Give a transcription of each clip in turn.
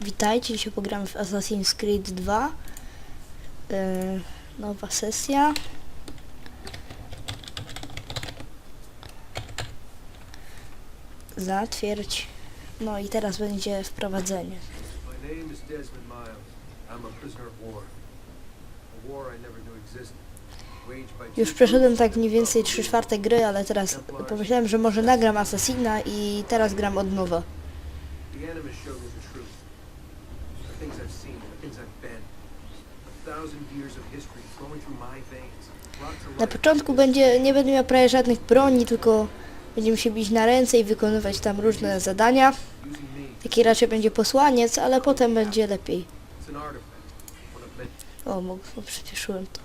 Witajcie, dzisiaj pogramy w Assassin's Creed 2. Yy, nowa sesja. Zatwierdź. No i teraz będzie wprowadzenie. My name is Desmond Miles. I'm a prisoner of war. Już przeszedłem tak mniej więcej 3 czwarte gry, ale teraz pomyślałem, że może nagram Assassina i teraz gram od nowa. Na początku będzie, nie będę miał prawie żadnych broni, tylko będziemy się bić na ręce i wykonywać tam różne zadania. Taki raczej będzie posłaniec, ale potem będzie lepiej. O, mo- o przyspieszyłem to.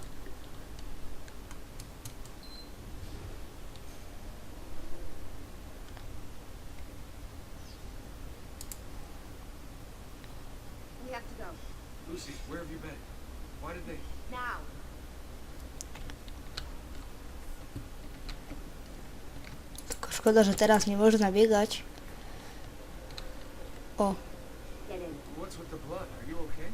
Lucy, where have you been? Why did they... Now. Tylko szkoda, że teraz nie można biegać. O. What's with the blood? Are you okay?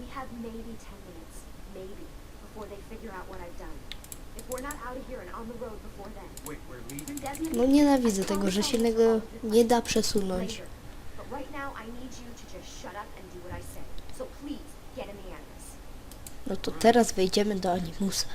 We have maybe ten minutes, maybe, before they figure out what I've done. If we're not out of here and on the road before then, Wait, we're leaving? No nienawidzę tego, że się tego nie da przesunąć. But right now, I need you to just shut up and do what I say. So please, get in the Animus. No to teraz wejdziemy do Animusa.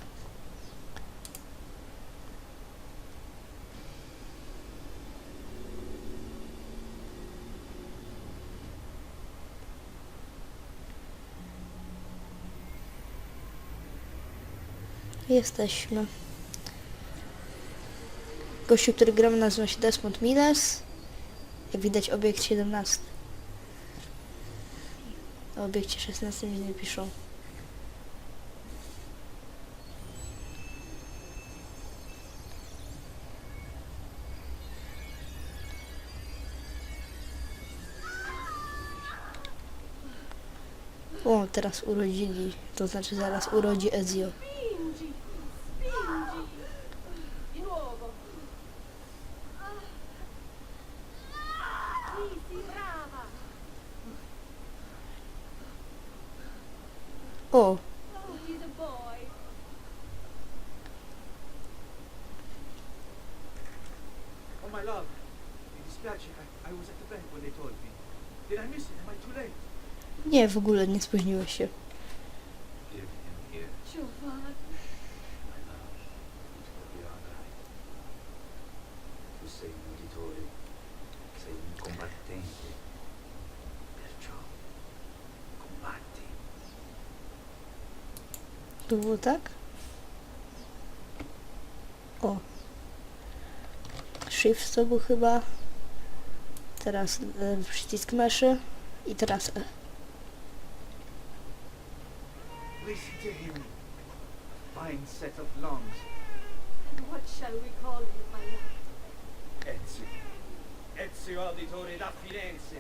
Jesteśmy. Gościu, który gramy nazywa się Desmond Miles. Jak widać obiekt 17. O obiekcie 16 nic nie piszą. O, teraz urodzili, to znaczy zaraz urodzi Ezio. Spingi, spingi. Di nuovo. Sì, sì, brava. O, Oh, he's a boy. Oh, my love. Mi dispiace, I, I was at the bank when they told me. Did I miss it? Am I too late? Nie, w ogóle nie spóźniłeś się. To było tak? O. Shift to był chyba. Teraz e, przycisk myszy. I teraz E. Listen to him. A fine set of lungs. And what shall we call him, my love? Ezio. Ezio Auditore da Firenze.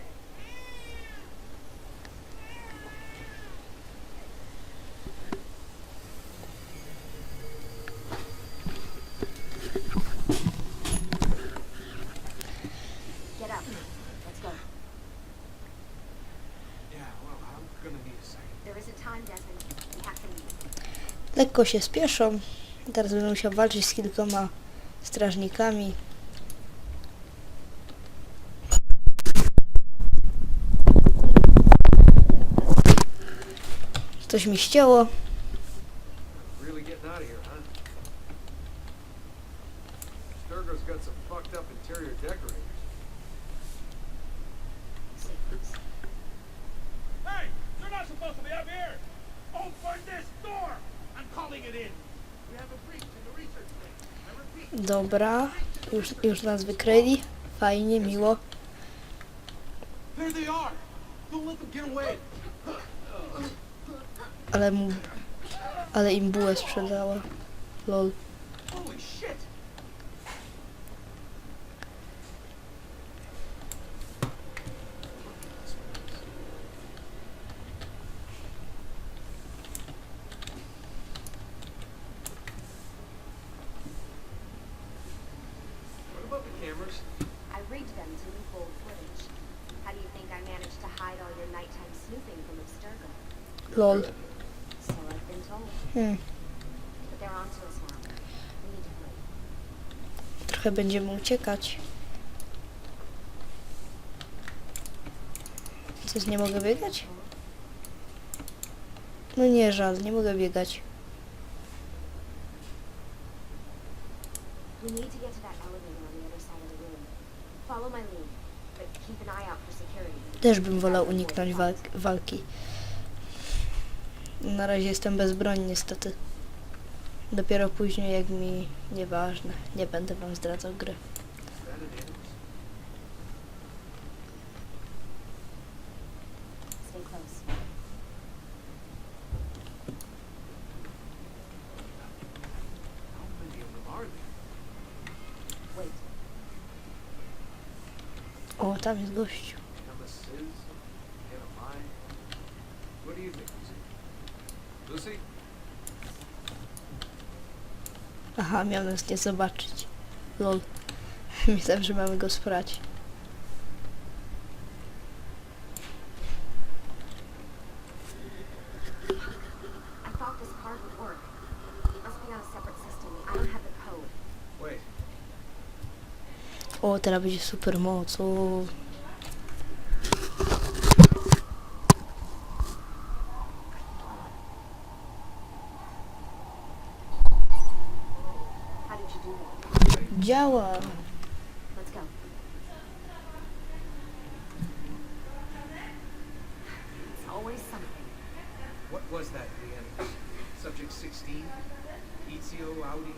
Get up. Let's go. Yeah, well, I'm gonna need a second. There isn't time, Desmond. We have to leave. Lekko się spieszą. Teraz będę musiał walczyć z kilkoma strażnikami. Coś mi ścięło. Hey! You're not supposed to be up here! Open this door! Dobra, już, już nas wykryli. Fajnie, miło. Ale mu... Ale im bułę sprzedała. Lol. Holy shit! them to leak old footage. How do you think I managed to hide all your nighttime snooping from Abstergo? Lol. So I've been told. Hmm. But they're on to us now. We need to hurry. Trochę będziemy uciekać. Coś nie mogę biegać? No nie, żal, nie mogę biegać. We need to get to that elevator on the other side of the room. Follow my lead, but keep an eye out. Też bym wolał uniknąć walk walki. Na razie jestem bezbronni niestety. Dopiero później jak mi... Nieważne, nie będę wam zdradzał gry. O, tam jest gościu. Nemesis? Anamai? What do you think, Lucy? Lucy? Aha, miał nas nie zobaczyć. Lol. Myślałem, że mamy go sprać. O, teraz będzie super moc. O. How did you do that? Działa. Let's go. It's always something. What was that, the animus? Subject 16? Ezio, Audi,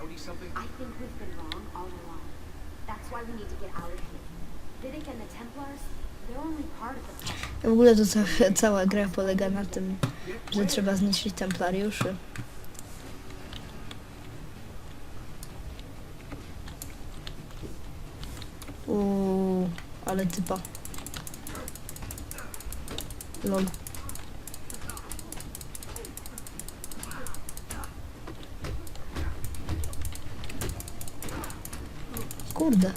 Audi something? I think we've been wrong all along. That's why we need to get out of here. Vidic and the Templars, they're only part of the problem. W ogóle to ca- cała gra polega na tym, że trzeba zniszczyć templariuszy. Uuu, ale typa. Lol. Kurde.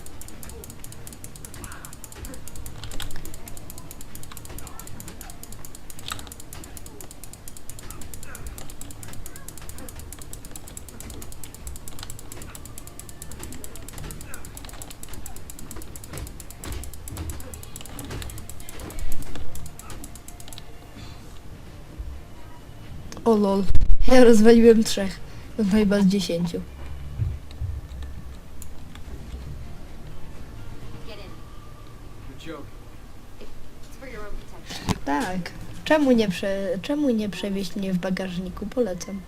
Lol. Ja rozwaliłem trzech. No chyba z dziesięciu. Tak. Czemu nie, prze, czemu nie przewieźć mnie w bagażniku? Polecam.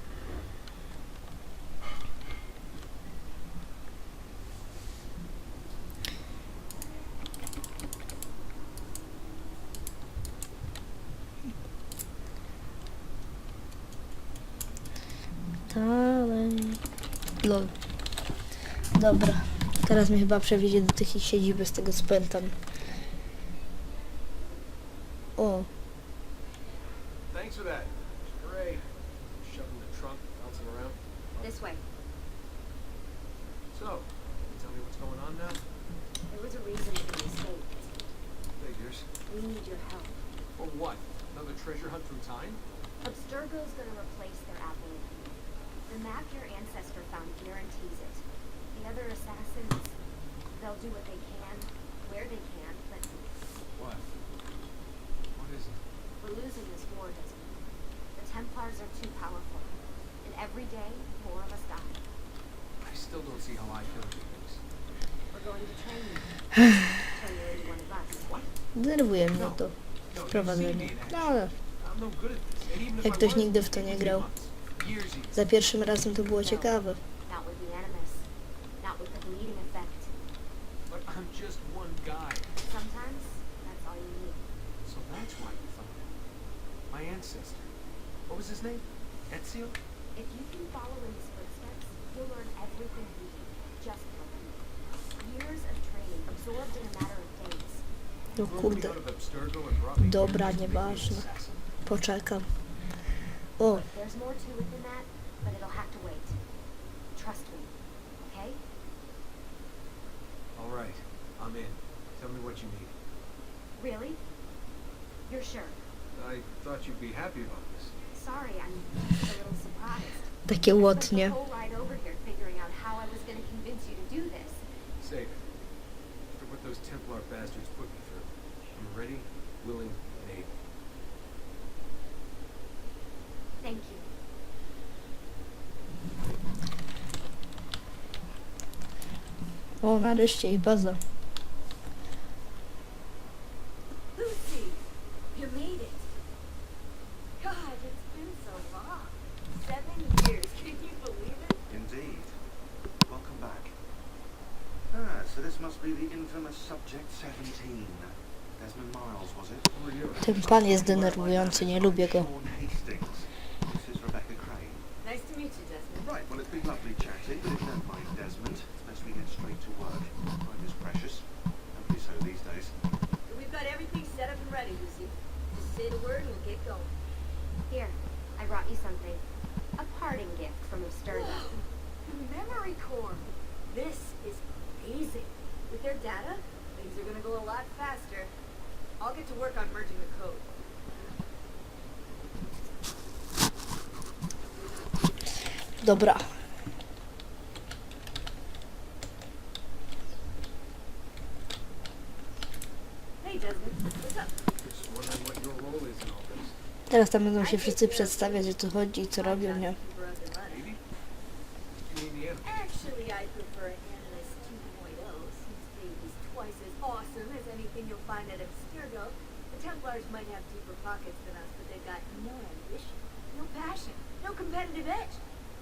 Dalej. Lol. Dobra. Teraz mnie chyba przewiezie do tych ich siedziby z tego spętam. O, Thanks for that. Great. Shoving the trunk, bouncing around. This way. So, can you tell me what's going on now? There was a reason for the escape. Figures. We need your help. For what? Another treasure hunt through time? Abstergo's gonna replace their apple. The map your ancestor found guarantees it. The other assassins, they'll do what they can, where they can, but What? What is it? we're losing this war, Desmond. The Templars are too powerful, and every day more of us die. I still don't see how I fit into things. We're going to train you. Turn you into one of us. What? denerwuje mnie to. No, seen me Wprowadzenie. No, I'm no good at this. And even if Jak I ktoś was, nigdy w to it nie be grał. months, Years even. za pierwszym razem to było ciekawe. Not with the Animus. Not with the bleeding effect. But I'm just one guy. Sometimes, that's all you need. So that's why you found him. My ancestor. What was his name? Ezio? If you can follow in his footsteps, you'll learn everything he did, just like you. Years of training absorbed in a matter of days. No kurde, Dobra, nieważne. poczekam. O, There's more to it than that, but it'll have to wait. Trust me, okay? All right, I'm in. Tell me what you need. Really? You're sure? I thought you'd be happy about this. Sorry, I'm just a little surprised. Takie I spent łotnie. the whole ride over here figuring out how I was going to convince you to do this. Save it. After what those Templar bastards put me through, I'm ready, willing, and able. Thank you. O, nareszcie i baza. We'll get going. Here, I brought you something. A parting gift from Abstergo. The memory core. This is amazing. With their data, things are gonna go a lot faster. I'll get to work on merging the code. Dobra. Hey, Desmond. What's up? Just wondering what your role is in all this. Teraz tam będą się wszyscy przedstawiać, o co chodzi i co robią, nie? Keep her up and running. Maybe? You mean the enemy? Actually, I prefer Animus 2.0 since baby's twice as awesome as anything you'll find at Abstergo. The Templars might have deeper pockets than us, but they've got no ambition, no passion, no competitive edge.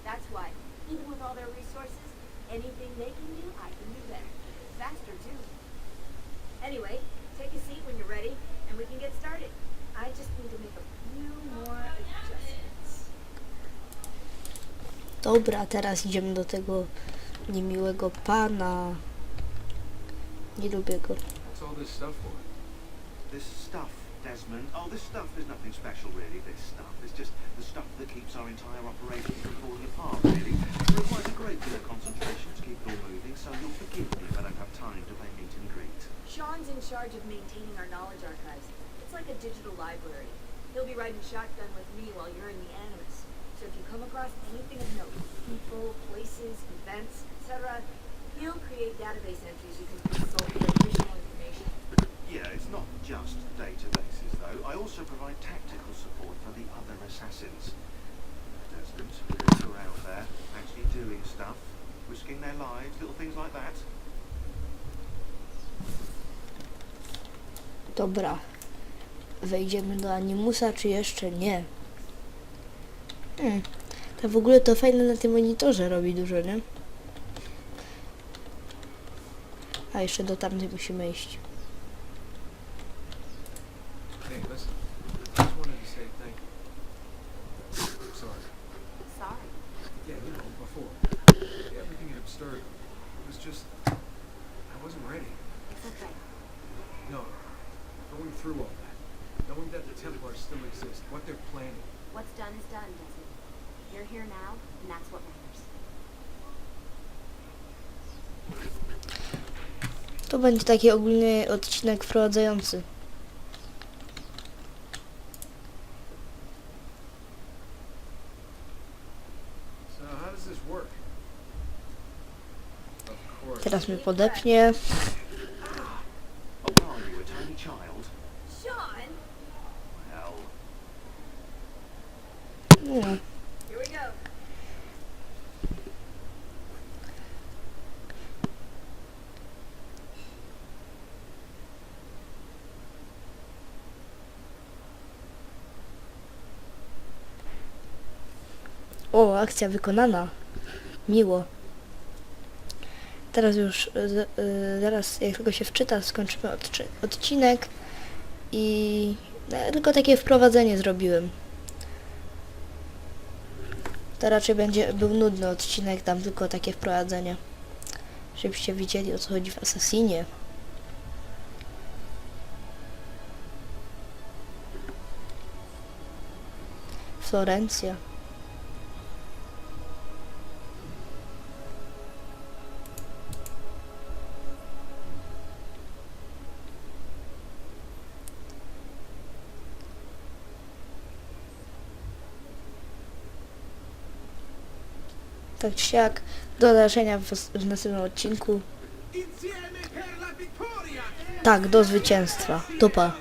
That's why, even with all their resources, anything they can do, I can do better. Faster, too. Anyway, take a seat when you're ready, and we can get started. I just need to make a few more adjustments. Dobra, teraz idziemy do tego niemiłego pana. Nie lubię go. What's all this stuff for? This stuff, Desmond. Oh, this stuff is nothing special, really. This stuff is just the stuff that keeps our entire operation from falling apart, really. It requires a great deal of concentration to keep it all moving, so you'll forgive me if I don't have time to play meet and greet. Sean's in charge of maintaining our knowledge archives. It's like a digital library. He'll be riding shotgun with me while you're in the Animus. So if you come across anything of note, people, places, events, etc., he'll create database entries you can consult for additional information. Yeah, it's not just databases, though. I also provide tactical support for the other assassins. Who are out there, actually doing stuff, risking their lives, little things like that. Dobra. Wejdziemy do Animusa, czy jeszcze nie? Hmm. To w ogóle to fajne na tym monitorze robi dużo, nie? A jeszcze do tamtej musimy iść. Before. Everything at Abstergo. It was just... I wasn't ready. It's okay. No. Going through all that. Knowing that the Templars still exist. What they're planning. What's done is done, Desmond. You're here now, and that's what matters. To będzie taki ogólny odcinek wprowadzający. Teraz mnie podepnie. Oh, are you a tiny child? Sean, Well, Hmm. here we go. O, akcja wykonana. Miło. Teraz już, y, z- y, zaraz jak tylko się wczyta, skończymy odcinek i no, tylko takie wprowadzenie zrobiłem. To raczej będzie był nudny odcinek, tam tylko takie wprowadzenie. Żebyście widzieli o co chodzi w Assassinie. Florencja. Tak czy siak, do zobaczenia w, w następnym odcinku. Tak, do zwycięstwa. Dupa.